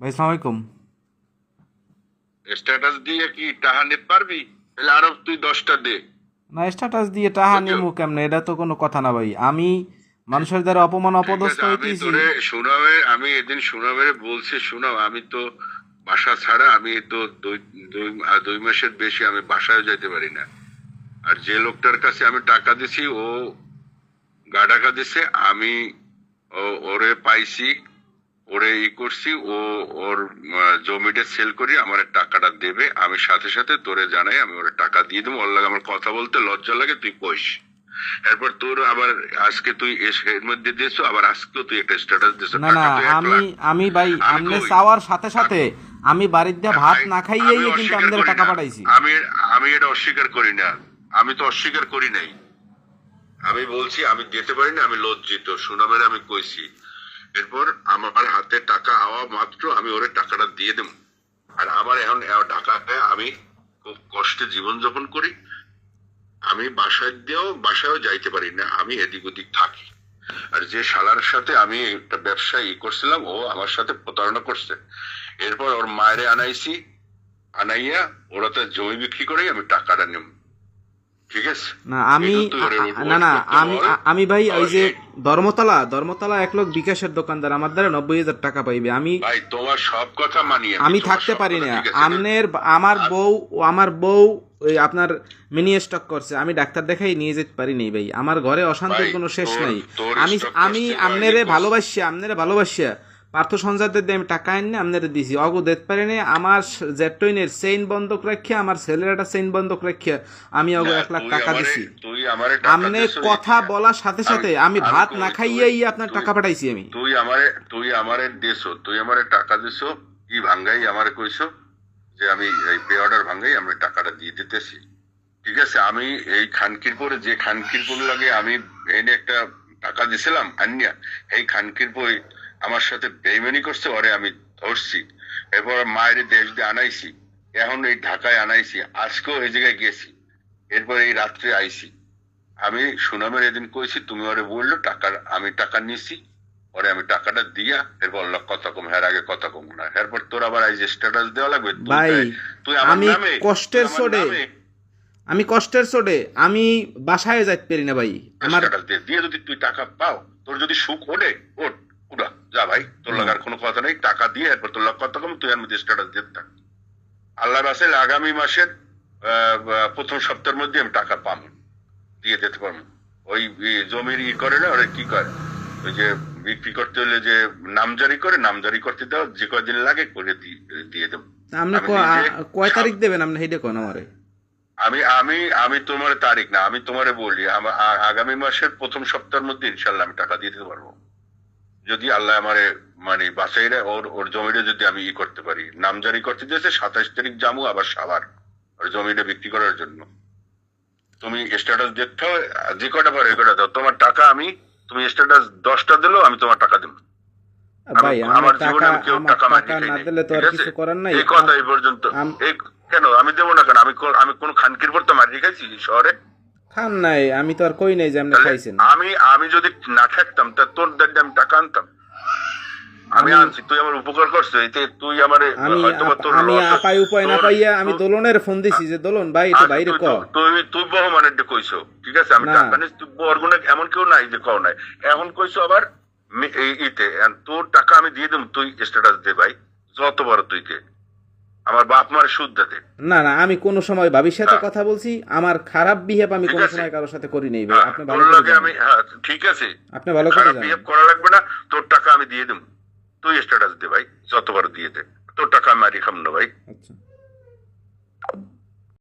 ভাই সালাম আলাইকুম। স্ট্যাটাস দিয়ে কি নিতে পারবি? তাহলে আরও তুই দশটা দে। না স্ট্যাটাস দিয়ে টাহা? নেমু কেমনে? এটা তো কোনো কথা না ভাই। আমি মানুষের দ্বারা অপমান অপদস্থ হইতেছি। সুনামে আমি এদিন সুনামের বলছি শুনাও আমি তো বাসা ছাড়া আমি তো দুই মাসের বেশি আমি বাসায় যাইতে পারি না। আর যে লোকটার কাছে আমি টাকা দিছি ও গা টাকা দিছে আমি ওরে পাইছি ওরে ই করছি ও ওর জমিটা সেল করি আমার টাকাটা দেবে আমি সাথে সাথে তোরে জানাই আমি ওরে টাকা দিয়ে দেবো ওর লাগে আমার কথা বলতে লজ্জা লাগে তুই কইস। এরপর তোর আবার আজকে তুই এর মধ্যে আবার আজকেও তুই একটা স্ট্যাটাস না না আমি আমি ভাই আমনে চাওয়ার সাথে সাথে আমি বাড়ির দিয়ে ভাত না খাইয়েই কিন্তু আমাদের টাকা পাঠাইছি। আমি আমি এটা অস্বীকার করি না। আমি তো অস্বীকার করি নাই। আমি বলছি আমি দিতে পারি না আমি লজ্জিত। সুনামের আমি কইছি। এরপর আমার হাতে টাকা আওয়া মাত্র আমি ওরে টাকাটা দিয়ে দেব। আর আমার এখন ঢাকাতে আমি খুব কষ্টে জীবন যাপন করি। আমি বাসায় দিয়েও, বাসায়ও যাইতে পারি না, আমি এদিক ওদিক থাকি। আর যে শালার সাথে আমি একটা ব্যবসা ই করছিলাম, ও আমার সাথে প্রতারণা করছে। এরপর ওর মায়েরে আনাইছি, আনাইয়া ওরা তো জমি বিক্রি করে আমি টাকাটা নেব। ঠিক আছে? না আমি না না ভাই ওই যে ধর্মতলা ধর্মতলা এক লোক বিকাশের দোকানদার আমার দ্বারা নব্বই হাজার টাকা পাইবে। আমি ভাই তোমার সব কথা মানি আমি থাকতে পারি না। আমনের আমার বউ আমার বউ ওই আপনার মিনি স্টক করছে। আমি ডাক্তার দেখাই নিয়ে যেতে পারি নাই ভাই। আমার ঘরে অশান্তির কোনো শেষ নাই। আমি আমি আমনেরে ভালোবাসি আমনেরে ভালোবাসিয়া। পার্থ সঞ্জয়দের দিয়ে আমি টাকা এনে আমনেরে দিছি। অগো দিতে পারি নাই আমার জেট্টইনের চেইন বন্ধক রাখিয়া আমার ছেলের একটা চেইন বন্ধক রাখিয়া আমি অগো না, এক লাখ টাকা দিছি। তুই আমারে টাকা আমনে কথা বলার সাথে সাথে আমি ভাত না খাইয়েই আপনার টাকা পাঠাইছি আমি। তুই আমারে তুই আমারে দেছো তুই আমারে টাকা দিছো কি ভাঙ্গাই আমারে কইছো যে আমি এই পে অর্ডার ভাঙ্গাই আমি টাকাটা দিয়ে দিতেছি। ঠিক আছে আমি এই খানকিরপুরে যে খানকিরপুর লাগে আমি এনে একটা টাকা দিছিলাম আনিয়া এই খানকিরপুর আমার সাথে বেইমানি করছে ওরে আমি ধরছি। এরপর মায়ের দেশ দিয়ে আনাইছি। এখন এই ঢাকায় আনাইছি আজকেও এই জায়গায় গেছি এরপর এই রাত্রে আইছি। আমি সুনামের এদিন কইছি তুমি ওরে বলল টাকা আমি টাকা নিছি। ওরে আমি টাকাটা দিয়া এরপর বলল কথা কম হ্যার আগে কথা কম না। এরপর তোর আবার এই যে স্ট্যাটাস দেওয়া লাগবে তুই ভাই, তুই আমার আমি নামে কষ্টের নামে আমি কষ্টের চোটে আমি বাসায় যাইতে পারি না ভাই। আমার দিয়ে যদি তুই টাকা পাও তোর যদি সুখ ওঠে ওঠ উড়া যা ভাই তোর লাগার কোনো কথা নেই টাকা দিয়ে এরপর তোর তুই এর মধ্যে স্ট্যাটাস দিয়ে থাক আল্লাহ রাসেল আগামী মাসের প্রথম সপ্তাহের মধ্যে আমি টাকা পাবো। দিয়ে দিতে পারব। ওই জমির ই করে না ওরা কি করে? ওই যে বিক্রি করতে হলে যে নামজারি করে নামজারি করতে দাও যে কয়দিন লাগে করে দিয়ে দেবো। আপনি কয় তারিখ দেবেন আপনি? সেইটা কোন আমারে? আমি আমি আমি তোমার তারিখ না আমি তোমারে বলি আগামী মাসের প্রথম সপ্তাহের মধ্যে ইনশাল্লাহ আমি টাকা দিয়ে দিতে পারব। যদি আল্লাহ আমারে মানে বাসাইরে ওর ওর জমিটা যদি আমি ই করতে পারি নামজারি করতে দিয়েছে সাতাশ তারিখ জামু আবার সাবার ওর জমিটা বিক্রি করার জন্য। তুমি স্ট্যাটাস দেখতে হবে যে কটা পারো কটা দাও। তোমার টাকা আমি তুমি স্ট্যাটাস দশটা দিলেও আমি তোমার টাকা দেবো ভাই আমি- আমার আমার জীবনে আমি কেউ টাকা মাগি টাকা না দিলে তো আর ঠিক আছে? কিছু করার নাই। এই কথা এই পর্যন্ত। এই কেন? আমি দেবো না কেন? আমি আমি কোন খানকির পর তো মারি খাইছি শহরে? খান নাই আমি তো আর কই নাই যে আপনি খাইছেন। আমি আমি যদি না থাকতাম তা তোর দাঁড়িয়ে আমি টাকা আনতাম। আমি আনছি তুই আমার উপকার করছ এতে তুই আমার আমি হয়তো তোর আমি আপাই উপায় না পাইয়া আমি দোলনের ফোন দিছি যে দোলন ভাই একটু আচ্ছা, বাইরে তুই- ক তুই- তুই তুই বহু মানে কইছো ঠিক আছে? আমি টাকা নিস তুই বরগুনে এমন কেউ নাই যে কও নাই। এখন কইছো আবার ইতে তোর টাকা আমি দিয়ে দেব তুই স্ট্যাটাস দে ভাই যত বড় তুই কে আমার বাপ মার শুদ্ধাতে না না আমি কোন সময় ভাবির সাথে হ্যাঁ। কথা বলছি আমার খারাপ বিহেভ আমি কোন সময় কারোর সাথে করি নাই ভাই হ্যাঁ, আপনি ভালো করে আমি হ্যাঁ ঠিক আছে। আপনি ভালো করে জানেন। বিহেভ করা লাগবে না তোর টাকা আমি দিয়ে দেব। তুই স্ট্যাটাস দে ভাই যতবার দিয়ে দে। তোর টাকা আমি আর খাম না ভাই। আচ্ছা।